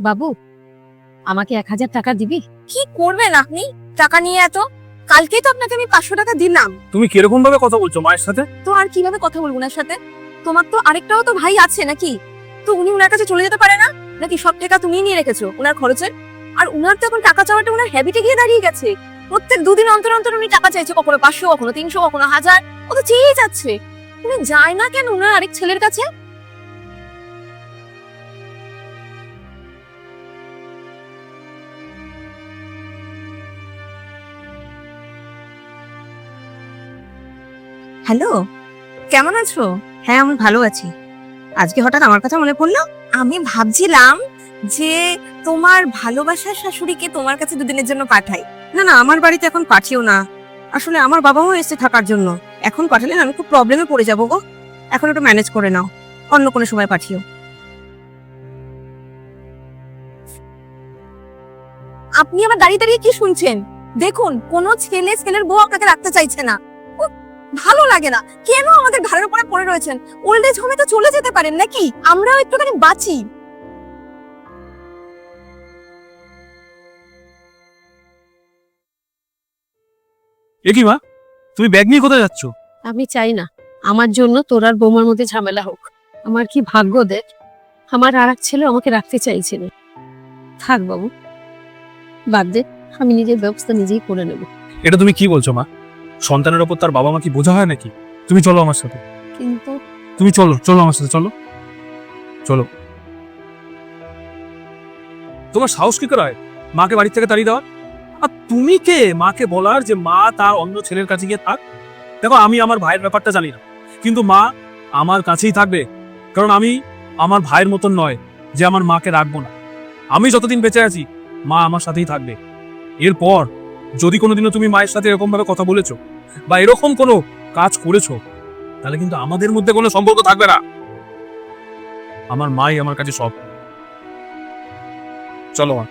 বাবু আমাকে এক হাজার টাকা দিবি? কি করবেন আপনি? টাকা নিয়ে এত? কালকেই তো আপনাকে আমি পাঁচশো টাকা দিলাম। তুমি কীরকম ভাবে কথা বলছো মায়ের সাথে? তো আর কীভাবে কথা বলব ওনার সাথে? তোমার তো আরেকটাও তো ভাই আছে নাকি? তো উনি ওনার কাছে চলে যেতে পারে না? নাকি সব টাকা তুমিই নিয়ে রেখেছো ওনার খরচের? আর উনার তো এখন টাকা চাওয়াটা ওনার হ্যাবিটে গিয়ে দাঁড়িয়ে গেছে। প্রত্যেক দুদিন অন্তর অন্তর উনি টাকা চাইছে কখনো পাঁচশো কখনো তিনশো কখনো হাজার। ও তো চেয়েই যাচ্ছে। উনি যায় না কেন ওনার আরেক ছেলের কাছে? হ্যালো? কেমন আছো? হ্যাঁ আমি ভালো আছি। আজকে হঠাৎ আমার কথা মনে পড়ল? আমি ভাবছিলাম যে তোমার ভালোবাসার শাশুড়িকে তোমার কাছে দুদিনের জন্য পাঠাই। না না, আমার বাড়িতে এখন পাঠিও না। আসলে আমার বাবা মাও এসে থাকার জন্য। এখন পাঠালে আমি খুব প্রবলেমে পড়ে যাব গো। এখন একটু ম্যানেজ করে নাও। অন্য কোনো সময় পাঠিও। আপনি আমার দাঁড়িয়ে দাঁড়িয়ে কি শুনছেন? দেখুন, কোনো ছেলে, ছেলের বউ আপনাকে রাখতে চাইছে না। ভালো লাগে না। কেন আমাদের ঘাড়ের উপরে পড়ে রয়েছেন? ওল্ড এজ হোমে তো চলে যেতে পারেন নাকি? আমরাও একটুখানি বাঁচি। এ কি মা? তুমি ব্যাগ নিয়ে কোথায় যাচ্ছ? আমি চাই না। আমার জন্য তোর আর বৌমার মধ্যে ঝামেলা হোক। আমার কি ভাগ্য দেখ? আমার আর এক ছেলে আমাকে রাখতে চাইছে না থাক বাবু। বাদ দে। আমি নিজের ব্যবস্থা নিজেই করে নেব। এটা তুমি কি বলছো মা? সন্তানের ওপর তার বাবা মা কি বোঝা হয় নাকি? তুমি চলো আমার সাথে। কিন্তু তুমি চলো চলো আমার সাথে চলো। চলো। তোমার সাহস কি করে মাকে বাড়ি থেকে তাড়িয়ে দেওয়ার? আর তুমি কে? মাকে বলার যে মা তার অন্য ছেলের কাছে গিয়ে থাক। দেখো আমি আমার ভাইয়ের ব্যাপারটা জানি না। কিন্তু মা আমার কাছেই থাকবে। কারণ আমি আমার ভাইয়ের মতন নয় যে আমার মাকে রাখব না। আমি যতদিন বেঁচে আছি মা আমার সাথেই থাকবে। এরপর যদি কোনোদিনও তুমি মায়ের সাথে এরকমভাবে কথা বলেছ বা এরকম কোনো কাজ করেছ, তাহলে কিন্তু আমাদের মধ্যে কোনো সম্পর্ক থাকবে না। আমার মাই আমার কাছে সব। চলো মা।